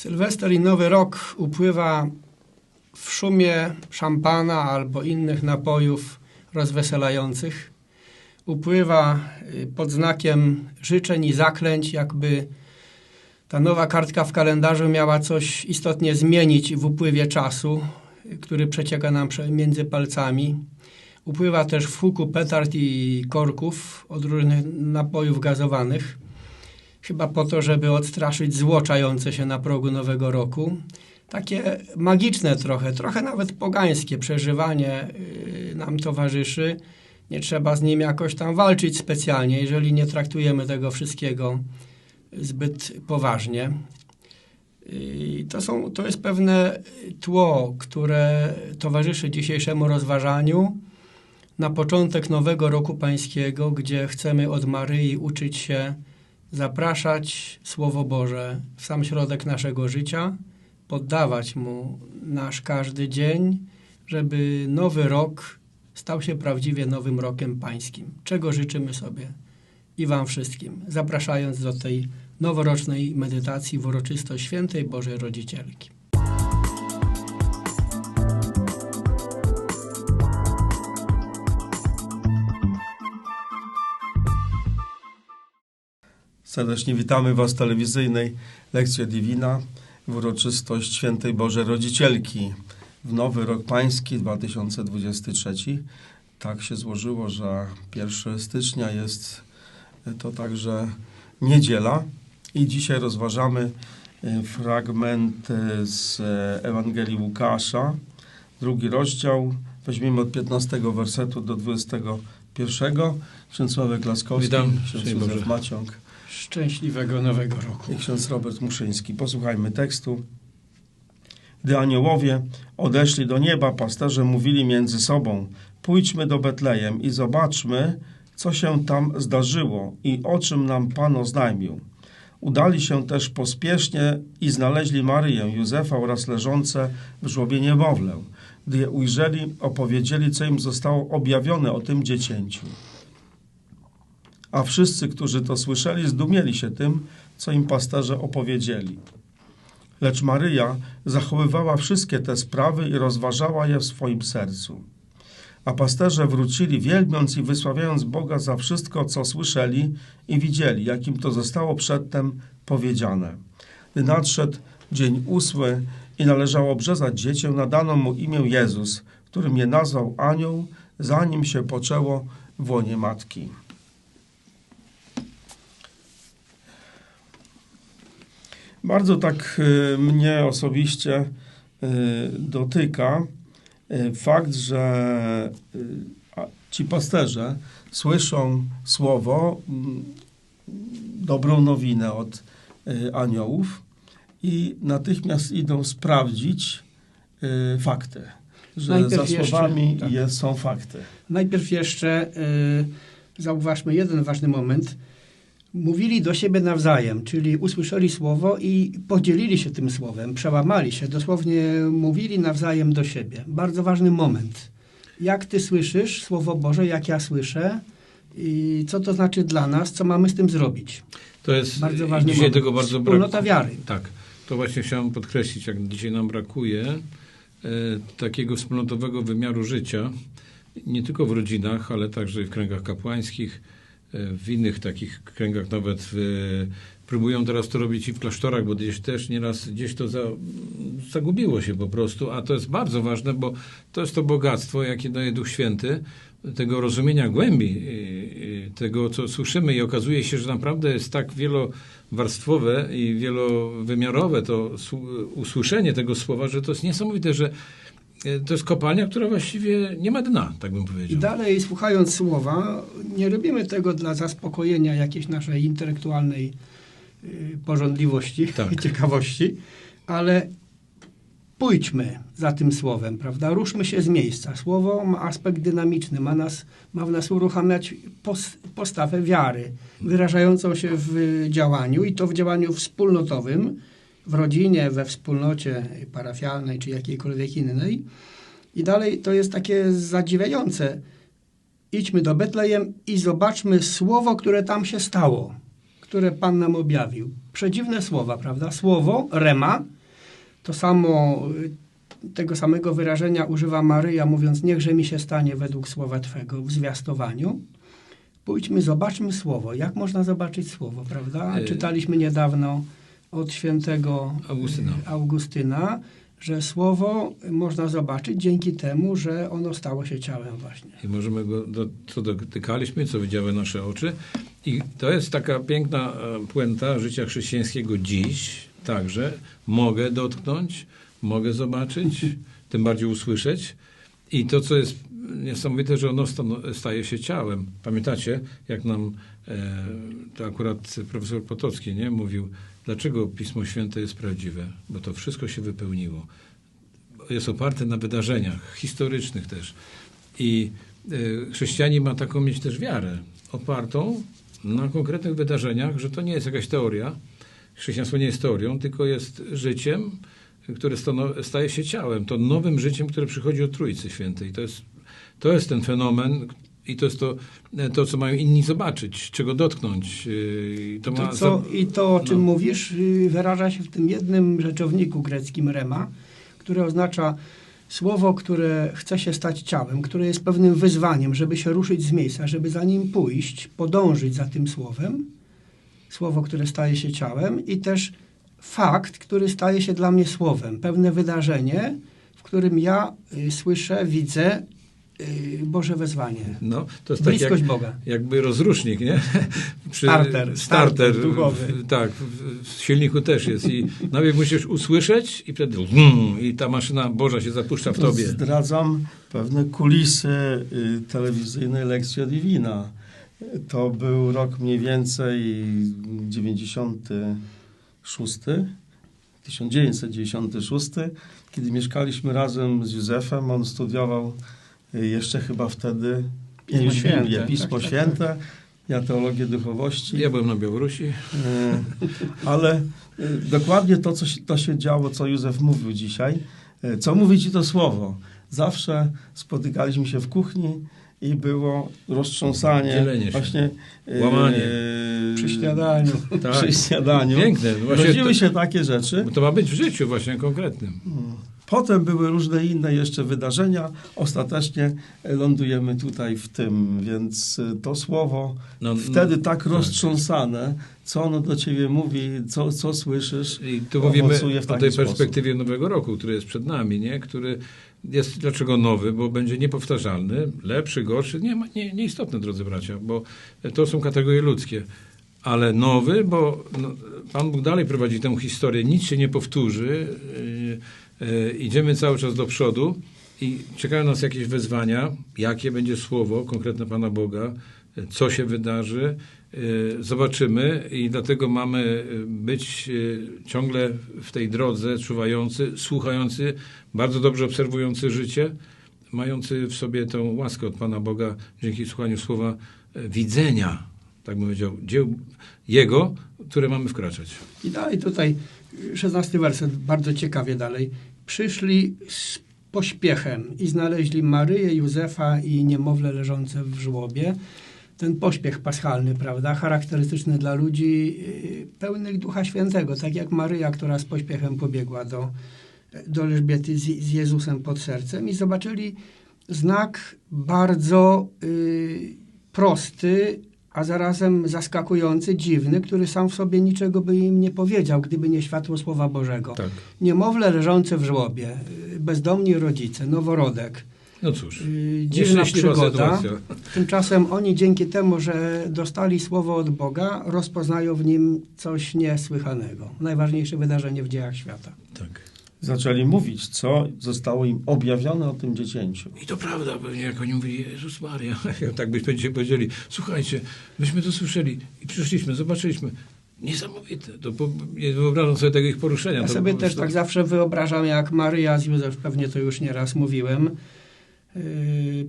Sylwester i Nowy Rok upływa w szumie szampana albo innych napojów rozweselających. Upływa y, pod znakiem życzeń i zaklęć, jakby ta nowa kartka w kalendarzu miała coś istotnie zmienić w upływie czasu, y, który przecieka nam między palcami. Upływa też w huku petard i korków od różnych napojów gazowanych chyba po to, żeby odstraszyć zło czające się na progu Nowego Roku. Takie magiczne trochę, trochę nawet pogańskie przeżywanie yy, nam towarzyszy. Nie trzeba z nim jakoś tam walczyć specjalnie, jeżeli nie traktujemy tego wszystkiego zbyt poważnie. Yy, To, są, to jest pewne tło, które towarzyszy dzisiejszemu rozważaniu na początek nowego roku pańskiego, gdzie chcemy od Maryi uczyć się zapraszać Słowo Boże w sam środek naszego życia, poddawać Mu nasz każdy dzień, żeby nowy rok stał się prawdziwie nowym rokiem pańskim. Czego życzymy sobie i Wam wszystkim, zapraszając do tej noworocznej medytacji w uroczystość Świętej Bożej Rodzicielki. Serdecznie witamy Was w telewizyjnej Lekcja Divina w uroczystość Świętej Bożej Rodzicielki w Nowy Rok Pański 2023. Tak się złożyło, że 1 stycznia jest to także niedziela i dzisiaj rozważamy e, fragment e, z e, Ewangelii Łukasza, drugi rozdział. Weźmiemy od 15 wersetu do 21. Ksiądz Sławek Laskowski, Witam. Szczęść Józef Boże. Maciąg Szczęśliwego Nowego Roku. ksiądz Robert Muszyński. Posłuchajmy tekstu. Gdy aniołowie odeszli do nieba, pasterze mówili między sobą: Pójdźmy do Betlejem i zobaczmy, co się tam zdarzyło i o czym nam Pan oznajmił. Udali się też pospiesznie i znaleźli Maryję, Józefa oraz leżące w żłobie niemowlę. Gdy je ujrzeli, opowiedzieli, co im zostało objawione o tym dziecięciu. A wszyscy, którzy to słyszeli, zdumieli się tym, co im pasterze opowiedzieli. Lecz Maryja zachowywała wszystkie te sprawy i rozważała je w swoim sercu. A pasterze wrócili, wielbiąc i wysławiając Boga za wszystko, co słyszeli i widzieli, jakim to zostało przedtem powiedziane. Gdy nadszedł dzień ósmy i należało obrzezać dziecię, nadano mu imię Jezus, którym je nazwał anioł, zanim się poczęło w łonie matki. Bardzo tak y, mnie osobiście y, dotyka y, fakt, że ci pasterze słyszą słowo, mm, dobrą nowinę od aniołów i natychmiast idą sprawdzić fakty, że Najpierw za jeszcze- słowami tak. jest, są fakty. Najpierw jeszcze y, zauważmy jeden ważny moment. Mówili do siebie nawzajem, czyli usłyszeli słowo i podzielili się tym słowem, przełamali się, dosłownie mówili nawzajem do siebie. Bardzo ważny moment. Jak ty słyszysz Słowo Boże, jak ja słyszę i co to znaczy dla nas, co mamy z tym zrobić. To jest Bardzo i ważny dzisiaj moment. tego bardzo Wspólnota brakuje. wiary. Tak. To właśnie chciałem podkreślić, jak dzisiaj nam brakuje e, takiego wspólnotowego wymiaru życia, nie tylko w rodzinach, ale także w kręgach kapłańskich, e, w innych takich kręgach nawet w, próbują teraz to robić i w klasztorach, bo gdzieś też nieraz gdzieś to za, zagubiło się po prostu, a to jest bardzo ważne, bo to jest to bogactwo, jakie daje Duch Święty, tego rozumienia głębi, y, tego, co słyszymy i okazuje się, że naprawdę jest tak wielowarstwowe i wielowymiarowe to usłyszenie tego słowa, że to jest niesamowite, że to jest kopalnia, która właściwie nie ma dna, tak bym I powiedział. dalej, słuchając słowa, nie robimy tego dla zaspokojenia jakiejś naszej intelektualnej y, porządliwości, Tak. ciekawości, ale pójdźmy za tym słowem, prawda? Ruszmy się z miejsca. Słowo ma aspekt dynamiczny, ma, nas, ma w nas uruchamiać pos, postawę wiary, wyrażającą się w działaniu i to w działaniu wspólnotowym, w rodzinie, we wspólnocie parafialnej czy jakiejkolwiek innej. I dalej to jest takie zadziwiające. Idźmy do Betlejem i zobaczmy słowo, które tam się stało. które Pan nam objawił. Przedziwne słowa, prawda? Słowo, rema, to samo, y, tego samego wyrażenia używa Maryja, mówiąc, niechże mi się stanie według słowa Twego w zwiastowaniu. Pójdźmy, zobaczmy słowo. Jak można zobaczyć słowo, prawda? Y- Czytaliśmy niedawno od świętego Augustyna. y, Augustyna, że słowo można zobaczyć dzięki temu, że ono stało się ciałem właśnie. I możemy go, do, co dotykaliśmy, co widziały nasze oczy. I to jest taka piękna e, puenta życia chrześcijańskiego dziś. Także mogę dotknąć, mogę zobaczyć, tym bardziej usłyszeć. I to, co jest niesamowite, że ono staje się ciałem. Pamiętacie, jak nam e, to akurat profesor Potocki nie, mówił, dlaczego Pismo Święte jest prawdziwe? Bo to wszystko się wypełniło. Jest oparte na wydarzeniach historycznych też. I e, chrześcijanin ma taką mieć też wiarę, opartą na konkretnych wydarzeniach, że to nie jest jakaś teoria. Chrześcijaństwo nie jest teorią, tylko jest życiem, które staje się ciałem. To nowym życiem, które przychodzi od Trójcy Świętej. To jest, to jest ten fenomen i to jest to, to, co mają inni zobaczyć, czego dotknąć. I To ma co, I to, o czym no. mówisz, y, wyraża się w tym jednym rzeczowniku greckim rema, które oznacza słowo, które chce się stać ciałem, które jest pewnym wyzwaniem, żeby się ruszyć z miejsca, żeby za nim pójść, podążyć za tym słowem. Słowo, które staje się ciałem i też fakt, który staje się dla mnie słowem. Pewne wydarzenie, w którym ja y, słyszę, widzę Boże wezwanie. No, to jest tak jak, Bliskość Boga. jakby rozrusznik, nie? Przy, Starter, starter duchowy. w- Tak, w, w silniku też jest i najpierw musisz usłyszeć i wtedy mm, i ta maszyna Boża się zapuszcza w To tobie. Zdradzam pewne kulisy y, telewizyjnej Lekcja Divina. To był rok mniej więcej 96, 1996, kiedy mieszkaliśmy razem z Józefem. On studiował y, jeszcze chyba wtedy Pismo Biblię, Święte, Pismo tak, tak, Święte, ja teologię duchowości. Ja byłem na Białorusi. E, Ale e, dokładnie to, co się, to się działo, co Józef mówił dzisiaj. E, Co mówi ci to słowo? Zawsze spotykaliśmy się w kuchni i było roztrząsanie. Dzielenie się. Właśnie, e, Łamanie. Przy śniadaniu. Tak. Przy śniadaniu. Piękne. No Rodziły to, się takie rzeczy. bo to ma być w życiu właśnie konkretnym. Potem były różne inne jeszcze wydarzenia. Ostatecznie e, lądujemy tutaj w tym, więc e, to słowo No, wtedy no, tak roztrząsane, co ono do ciebie mówi, co, co słyszysz. I tu mówimy o tej sposób. perspektywie nowego roku, który jest przed nami, nie? który jest dlaczego nowy, bo będzie niepowtarzalny, lepszy, gorszy, nie, ma- nie, nieistotne, drodzy bracia, bo to są kategorie ludzkie. Ale nowy, bo no, Pan Bóg dalej prowadzi tę historię, nic się nie powtórzy, yy, yy, idziemy cały czas do przodu i czekają nas jakieś wezwania, jakie będzie słowo konkretne Pana Boga, co się wydarzy, zobaczymy i dlatego mamy yy, być yy, ciągle w tej drodze, czuwający, słuchający, bardzo dobrze obserwujący życie, mający w sobie tę łaskę od Pana Boga dzięki słuchaniu słowa widzenia, tak bym powiedział, dzieł Jego, które mamy wkraczać. I dalej tutaj, szesnasty werset, bardzo ciekawie dalej. Przyszli z pośpiechem i znaleźli Maryję, Józefa i niemowlę leżące w żłobie. Ten pośpiech paschalny, prawda, charakterystyczny dla ludzi yy, pełnych Ducha Świętego, tak jak Maryja, która z pośpiechem pobiegła do, do Elżbiety z, z Jezusem pod sercem i zobaczyli znak bardzo yy, prosty, a zarazem zaskakujący, dziwny, który sam w sobie niczego by im nie powiedział, gdyby nie światło Słowa Bożego. Tak. Niemowlę leżące w żłobie, y, bezdomni rodzice, noworodek, No cóż, y, dziwna przygoda. sytuacja. Tymczasem oni dzięki temu, że dostali Słowo od Boga, rozpoznają w nim coś niesłychanego. Najważniejsze wydarzenie w dziejach świata. Tak. Zaczęli mówić, co zostało im objawione o tym dziecięciu. I to prawda, pewnie jak oni mówili, Jezus Maria, tak byśmy dzisiaj powiedzieli, słuchajcie, myśmy to słyszeli i przyszliśmy, zobaczyliśmy. Niesamowite. To po, nie wyobrażam sobie tego ich poruszenia. Ja to sobie też tak zawsze wyobrażam, jak Maryja z Józef, pewnie to już nieraz mówiłem,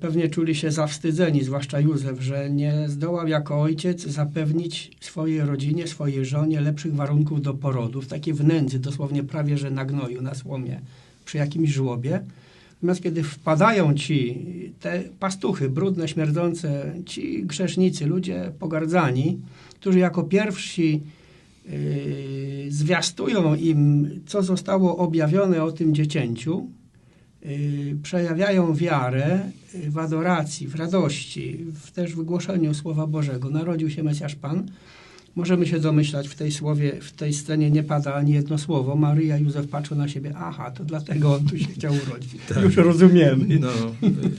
pewnie czuli się zawstydzeni, zwłaszcza Józef, że nie zdołał jako ojciec zapewnić swojej rodzinie, swojej żonie lepszych warunków do porodu, w takiej wnędzy, dosłownie prawie, że na gnoju, na słomie, przy jakimś żłobie. Natomiast kiedy wpadają ci, te pastuchy, brudne, śmierdzące, ci grzesznicy, ludzie pogardzani, którzy jako pierwsi yy, zwiastują im, co zostało objawione o tym dziecięciu, yy, przejawiają wiarę yy, w adoracji, w radości, w też w głoszeniu Słowa Bożego. Narodził się Mesjasz Pan. Możemy się domyślać, w tej słowie, w tej scenie nie pada ani jedno słowo. Maryja i Józef patrzą na siebie, aha, to dlatego on tu się chciał urodzić. Tak. Już rozumiemy. No,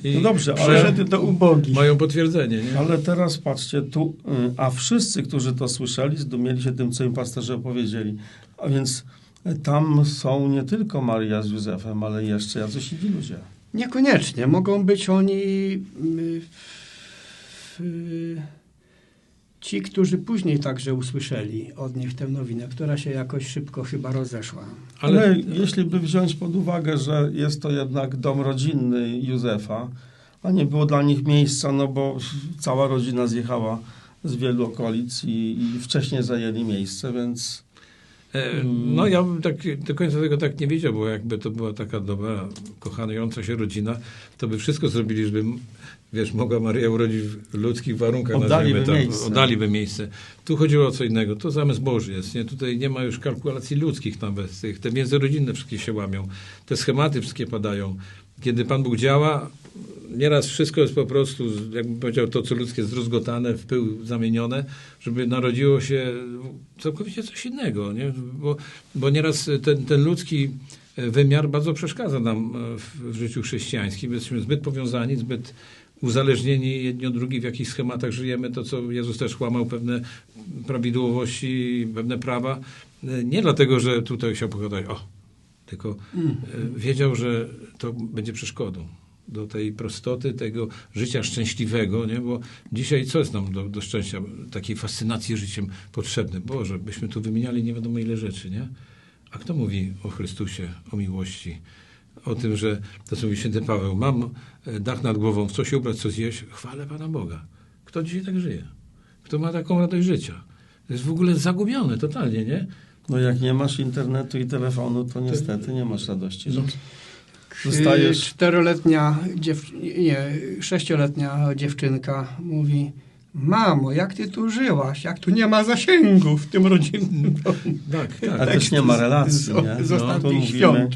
i No dobrze, ale- do ubogi. Mają potwierdzenie, nie? Ale teraz patrzcie, tu, y, a wszyscy, którzy to słyszeli, zdumieli się tym, co im pasterze opowiedzieli. A więc y, tam są nie tylko Maria z Józefem, ale jeszcze jacyś inni ludzie. Niekoniecznie. Mogą być oni y, ci, którzy później także usłyszeli od nich tę nowinę, która się jakoś szybko chyba rozeszła. Ale, Ale jeśli by wziąć pod uwagę, że jest to jednak dom rodzinny Józefa, a nie było dla nich miejsca, no bo cała rodzina zjechała z wielu okolic i, i wcześniej zajęli miejsce, więc No ja bym tak do końca tego tak nie wiedział, bo jakby to była taka dobra, kochająca się rodzina, to by wszystko zrobili, żeby, wiesz, mogła Maria urodzić w ludzkich warunkach. Oddaliby nazwijmy miejsce. Oddaliby miejsce. Tu chodziło o co innego. To zamysł Boży jest. Nie? Tutaj nie ma już kalkulacji ludzkich nawet. Tych, te międzyrodzinne wszystkie się łamią. Te schematy wszystkie padają. Kiedy Pan Bóg działa, nieraz wszystko jest po prostu, jakbym powiedział, to co ludzkie zdruzgotane, w pył zamienione, żeby narodziło się całkowicie coś innego. Nie? Bo, bo nieraz ten, ten ludzki wymiar bardzo przeszkadza nam e, w, w życiu chrześcijańskim. Jesteśmy zbyt powiązani, zbyt uzależnieni jedni od drugich, w jakich schematach żyjemy, to co Jezus też łamał pewne prawidłowości, pewne prawa. E, Nie dlatego, że tutaj chciał pokazać, o, tylko e, wiedział, że to będzie przeszkodą do tej prostoty, tego życia szczęśliwego, nie? bo dzisiaj co jest nam do, do szczęścia, takiej fascynacji życiem potrzebne? Boże, byśmy tu wymieniali nie wiadomo ile rzeczy, nie? A kto mówi o Chrystusie, o miłości? O tym, że to co mówi święty Paweł, mam e, dach nad głową, w co się ubrać, co zjeść, chwalę Pana Boga. Kto dzisiaj tak żyje? Kto ma taką radość życia? To jest w ogóle zagubione totalnie, nie? no jak nie masz internetu i telefonu, to niestety nie masz radości No. Zostajesz... Czteroletnia, dziew... nie, sześcioletnia dziewczynka mówi Mamo, jak ty tu żyłaś? Jak tu nie ma zasięgu w tym rodzinnym domu? Tak, tak. Ale też nie ma relacji, z, nie? z No, ostatnich tu mówimy- świąt.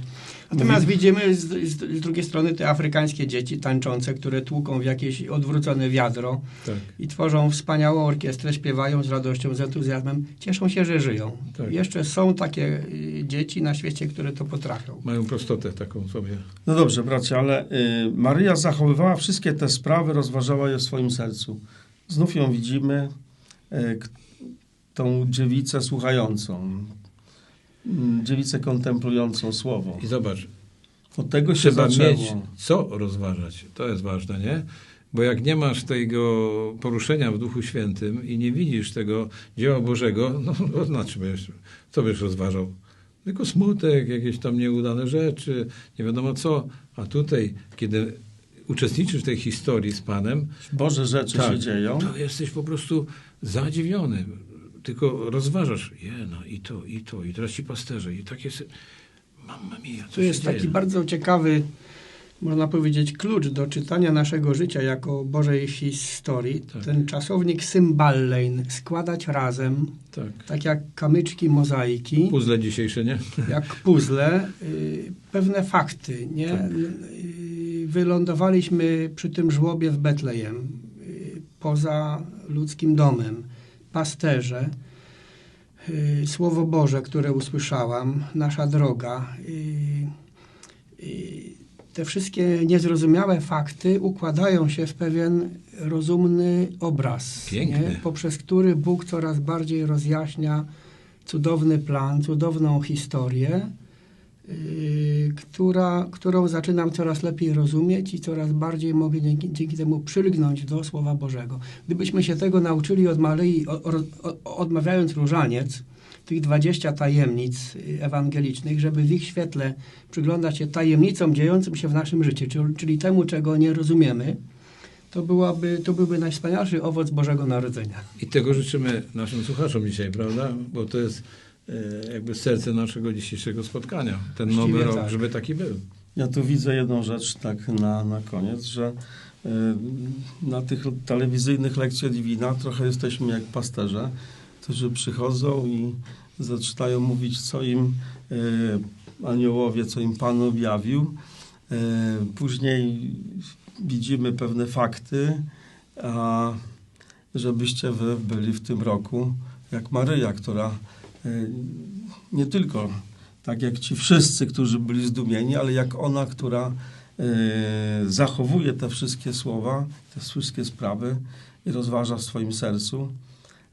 Natomiast widzimy z, z, z drugiej strony te afrykańskie dzieci tańczące, które tłuką w jakieś odwrócone wiadro tak. i tworzą wspaniałą orkiestrę, śpiewają z radością, z entuzjazmem, cieszą się, że żyją. Tak. Jeszcze są takie y, dzieci na świecie, które to potrafią. Mają prostotę taką sobie. No dobrze, bracie, ale y, Maryja zachowywała wszystkie te sprawy, rozważała je w swoim sercu. Znów ją widzimy, y, tą dziewicę słuchającą, dziewicę kontemplującą słowo. I zobacz, Od tego się trzeba zaczęło. mieć co rozważać. To jest ważne, nie? Bo jak nie masz tego poruszenia w Duchu Świętym i nie widzisz tego dzieła Bożego, no to znaczy, co byś rozważał? Tylko smutek, jakieś tam nieudane rzeczy, nie wiadomo co. A tutaj, kiedy uczestniczysz w tej historii z Panem, Boże rzeczy Tak. się dzieją. to jesteś po prostu zadziwiony. Tylko rozważasz, je, no i to, i to, i teraz ci pasterze, i takie... Mamma mia, To jest taki dzieje? bardzo ciekawy, można powiedzieć, klucz do czytania naszego życia jako Bożej historii. Tak. Ten czasownik symballein, składać razem, Tak. tak jak kamyczki mozaiki, Puzzle dzisiejsze, nie? jak puzzle, y, pewne fakty. Nie? Tak. Y, Wylądowaliśmy przy tym żłobie w Betlejem, y, poza ludzkim domem, pasterze, y, Słowo Boże, które usłyszałam, nasza droga. y, y, Te wszystkie niezrozumiałe fakty układają się w pewien rozumny obraz, nie? poprzez który Bóg coraz bardziej rozjaśnia cudowny plan, cudowną historię, która, którą zaczynam coraz lepiej rozumieć i coraz bardziej mogę dzięki, dzięki temu przylgnąć do Słowa Bożego. Gdybyśmy się tego nauczyli od Maryi, odmawiając różaniec, tych 20 tajemnic y, ewangelicznych, żeby w ich świetle przyglądać się tajemnicom dziejącym się w naszym życiu, czyli, temu, czego nie rozumiemy, to, byłaby, to byłby najwspanialszy owoc Bożego Narodzenia. I tego życzymy naszym słuchaczom dzisiaj, prawda? Bo to jest jakby serce naszego dzisiejszego spotkania. Ten Właściwie nowy rok, tak. żeby taki był. Ja tu widzę jedną rzecz tak na, na koniec, że y, na tych telewizyjnych lekcjach Divina trochę jesteśmy jak pasterze, którzy przychodzą i zaczynają mówić, co im y, aniołowie, co im Pan objawił. Y, Później widzimy pewne fakty, a żebyście wy byli w tym roku jak Maryja, która nie tylko tak jak ci wszyscy, którzy byli zdumieni, ale jak ona, która y, zachowuje te wszystkie słowa, te wszystkie sprawy i rozważa w swoim sercu,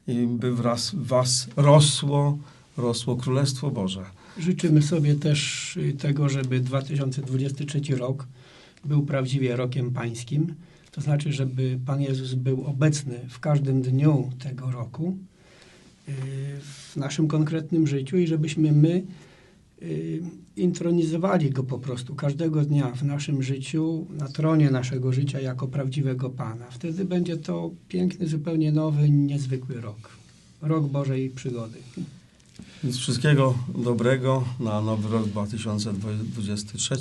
i by wraz was rosło, rosło Królestwo Boże. Życzymy sobie też y, tego, żeby 2023 rok był prawdziwie rokiem pańskim. To znaczy, żeby Pan Jezus był obecny w każdym dniu tego roku y, w naszym konkretnym życiu i żebyśmy my y, intronizowali Go po prostu każdego dnia w naszym życiu, na tronie naszego życia jako prawdziwego Pana. Wtedy będzie to piękny, zupełnie nowy, niezwykły rok. Rok Bożej przygody. Więc wszystkiego dobrego na nowy rok 2023.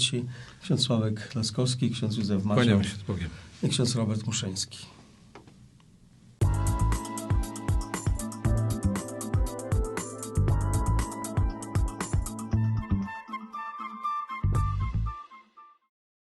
Ksiądz Sławek Laskowski, ksiądz Józef Bogiem. i ksiądz Robert Muszyński.